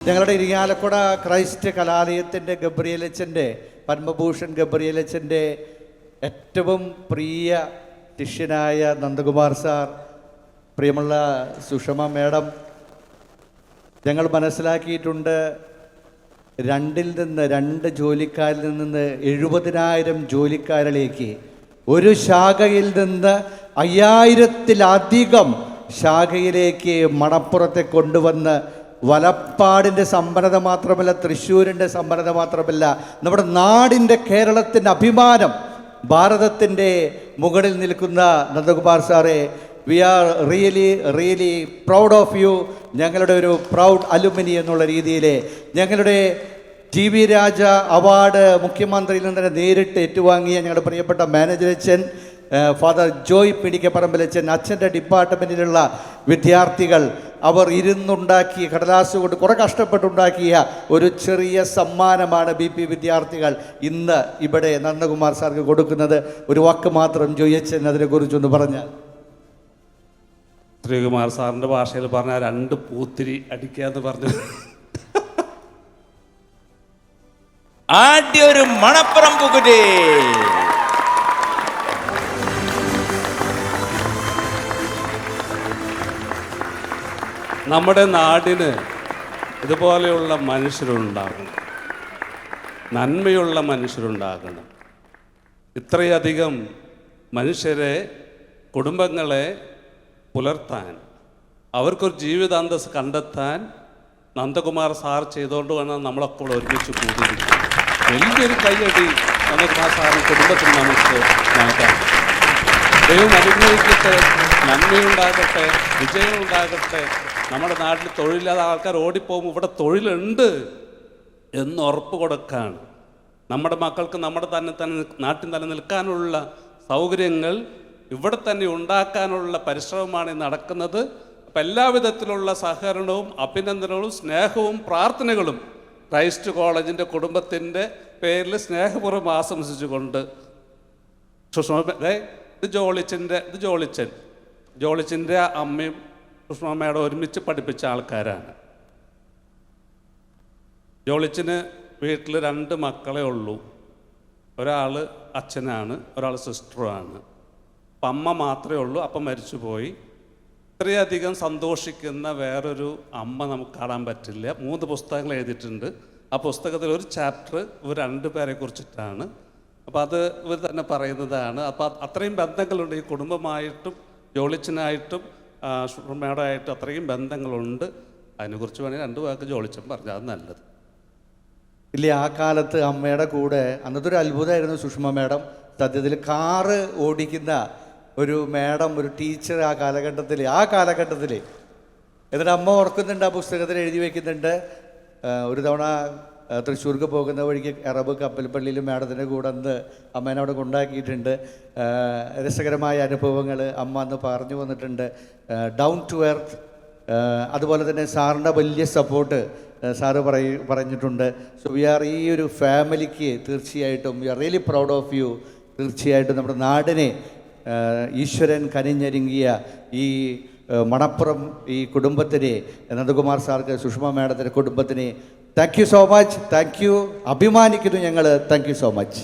ഞങ്ങളുടെ ഇരിങ്ങാലക്കുട ക്രൈസ്റ്റ് കലാലയത്തിന്റെ ഗബ്രിയലച്ചന്റെ പത്മഭൂഷൺ ഗബ്രിയലച്ചന്റെ ഏറ്റവും പ്രിയ ശിഷ്യനായ നന്ദകുമാർ സാർ പ്രിയമുള്ള സുഷമ മേഡം ഞങ്ങൾ മനസ്സിലാക്കിയിട്ടുണ്ട് രണ്ടിൽ നിന്ന് രണ്ട് ജോലിക്കാരിൽ നിന്ന് എഴുപതിനായിരം ജോലിക്കാരിലേക്ക് ഒരു ശാഖയിൽ നിന്ന് അയ്യായിരത്തിലധികം ശാഖയിലേക്ക് മണപ്പുറത്തെ കൊണ്ടുവന്ന് വലപ്പാടിന്റെ സമ്പന്നത മാത്രമല്ല തൃശ്ശൂരിന്റെ സമ്പന്നത മാത്രമല്ല നമ്മുടെ നാടിന്റെ കേരളത്തിന്റെ അഭിമാനം ഭാരതത്തിന്റെ മുകളിൽ നിൽക്കുന്ന നന്ദകുമാർ സാറേ we are really really proud of you ഞങ്ങളുടെ ഒരു പ്രൗഡ് അലുമിനി എന്നുള്ള രീതിയിൽ ഞങ്ങളുടെ ടി വി രാജ അവാർഡ് മുഖ്യമന്ത്രിയിൽ നിന്ന് തന്നെ നേരിട്ട് ഏറ്റുവാങ്ങിയ ഞങ്ങളുടെ പ്രിയപ്പെട്ട മാനേജർ അച്ഛൻ ഫാദർ ജോയ് പിടിക്കപ്പറമ്പിലച്ഛൻ അച്ഛന്റെ ഡിപ്പാർട്ട്മെന്റിലുള്ള വിദ്യാർത്ഥികൾ അവർ ഇരുന്നുണ്ടാക്കിയ കടലാസ് കൊണ്ട് കുറെ കഷ്ടപ്പെട്ടുണ്ടാക്കിയ ഒരു ചെറിയ സമ്മാനമാണ് ബി പി വിദ്യാർത്ഥികൾ ഇന്ന് ഇവിടെ നന്ദകുമാർ സാർക്ക് കൊടുക്കുന്നത്. ഒരു വാക്ക് മാത്രം ജോയിച്ചൻ അതിനെക്കുറിച്ചൊന്ന് പറഞ്ഞാൽ. ശ്രീകുമാർ സാറിന്റെ ഭാഷയിൽ പറഞ്ഞ രണ്ട് പൂത്തിരി അടിക്കുക അടിക്കാന്ന് പറഞ്ഞു ആദ്യ ഒരു മണപ്പുറം പുകുതി. നമ്മുടെ നാടിന് ഇതുപോലെയുള്ള മനുഷ്യരുണ്ടാകണം. നന്മയുള്ള മനുഷ്യരുണ്ടാകണം. ഇത്രയധികം മനുഷ്യരെ കുടുംബങ്ങളെ പുലർത്താൻ അവർക്കൊരു ജീവിതാന്തസ് കണ്ടെത്താൻ നന്ദകുമാർ സാർ ചെയ്തുകൊണ്ട് വേണം നമ്മളൊക്കെ ഒരുമിച്ച് കൂടിയിരിക്കുന്നത് വലിയൊരു കൈയടി നന്ദകുമാർ സാറിന് കുടുംബത്തിന് നമുക്ക് നൽകാം. ദൈവം അനുഗ്രഹിക്കട്ടെ നന്മയുണ്ടാകട്ടെ വിജയമുണ്ടാകട്ടെ. നമ്മുടെ നാട്ടിൽ തൊഴിലില്ലാതെ ആൾക്കാർ ഓടിപ്പോകുമ്പോൾ ഇവിടെ തൊഴിലുണ്ട് എന്ന് ഉറപ്പ് കൊടുക്കാണ്. നമ്മുടെ മക്കൾക്ക് നമ്മുടെ തന്നെ തന്നെ നാട്ടിൽ തന്നെ നിൽക്കാനുള്ള സൗകര്യങ്ങൾ ഇവിടെ തന്നെ ഉണ്ടാക്കാനുള്ള പരിശ്രമമാണ് നടക്കുന്നത്. അപ്പം എല്ലാവിധത്തിലുള്ള സഹകരണവും അഭിനന്ദനവും സ്നേഹവും പ്രാർത്ഥനകളും ക്രൈസ്റ്റ് കോളേജിന്റെ കുടുംബത്തിന്റെ പേരിൽ സ്നേഹപൂർവം ആശംസിച്ചുകൊണ്ട് സുഷമ ഇത് ജോളിച്ചന്റെ ഇത് ജോളിച്ചൻ. ജോളിച്ചന്റെ അമ്മയും സുഷമമ്മയുടെ ഒരുമിച്ച് പഠിപ്പിച്ച ആൾക്കാരാണ്. ജോളിച്ചിന് വീട്ടിൽ രണ്ട് മക്കളെ ഉള്ളൂ. ഒരാൾ അച്ഛനാണ് ഒരാൾ സിസ്റ്ററുമാണ് അപ്പം അമ്മ മാത്രമേ ഉള്ളൂ അപ്പം മരിച്ചുപോയി. ഇത്രയധികം സന്തോഷിക്കുന്ന വേറൊരു അമ്മ നമുക്ക് കാണാൻ പറ്റില്ല. മൂന്ന് പുസ്തകങ്ങൾ എഴുതിയിട്ടുണ്ട്. ആ പുസ്തകത്തിൽ ഒരു ചാപ്റ്റർ ഇവർ രണ്ട് പേരെ കുറിച്ചിട്ടാണ്. അപ്പോൾ അത് ഇവർ തന്നെ പറയുന്നതാണ്. അപ്പോൾ അത്രയും ബന്ധങ്ങളുണ്ട് ഈ കുടുംബമായിട്ടും ജോളിച്ചനായിട്ടും. മേഡമായിട്ടും അത്രയും ബന്ധങ്ങളുണ്ട്. അതിനെക്കുറിച്ച് വേണമെങ്കിൽ രണ്ട് വാക്ക് ജോളിച്ചം പറഞ്ഞു അത് നല്ലത്. ഇല്ല ആ കാലത്ത് അമ്മയുടെ കൂടെ അന്നത്തെ ഒരു അത്ഭുതമായിരുന്നു സുഷമ മേഡം. സത്യത്തിൽ കാറ് ഓടിക്കുന്ന ഒരു മേഡം ഒരു ടീച്ചർ ആ കാലഘട്ടത്തിൽ ആ കാലഘട്ടത്തിൽ എന്നിട്ട് അമ്മ ഓർക്കുന്നുണ്ട് ആ പുസ്തകത്തിൽ എഴുതി വയ്ക്കുന്നുണ്ട് ഒരു തവണ തൃശ്ശൂർക്ക് പോകുന്ന വഴിക്ക് എറബ് കപ്പൽപ്പള്ളിയിൽ മാഡത്തിന്റെ കൂടെ അന്ന് അമ്മേനെ അവിടെ കൊണ്ടാക്കിയിട്ടുണ്ട്. രസകരമായ അനുഭവങ്ങൾ അമ്മ അന്ന് പറഞ്ഞു വന്നിട്ടുണ്ട്. ഡൗൺ ടു എർത്ത് അതുപോലെ തന്നെ സാറിന്റെ വലിയ സപ്പോർട്ട് സാറ് പറയ പറഞ്ഞിട്ടുണ്ട്. സോ വി ആർ ഈ ഒരു ഫാമിലിക്ക് തീർച്ചയായിട്ടും we are really proud of you തീർച്ചയായിട്ടും നമ്മുടെ നാടിനെ ഈശ്വരൻ കനിഞ്ഞൊരുങ്ങിയ ഈ മണപ്പുറം ഈ കുടുംബത്തിനെ നന്ദകുമാർ സാർക്ക് സുഷമ മേഡത്തിന്റെ കുടുംബത്തിനെ thank you so much thank you അഭിമാനിക്കുന്നു ഞങ്ങൾ താങ്ക് യു സോ മച്ച്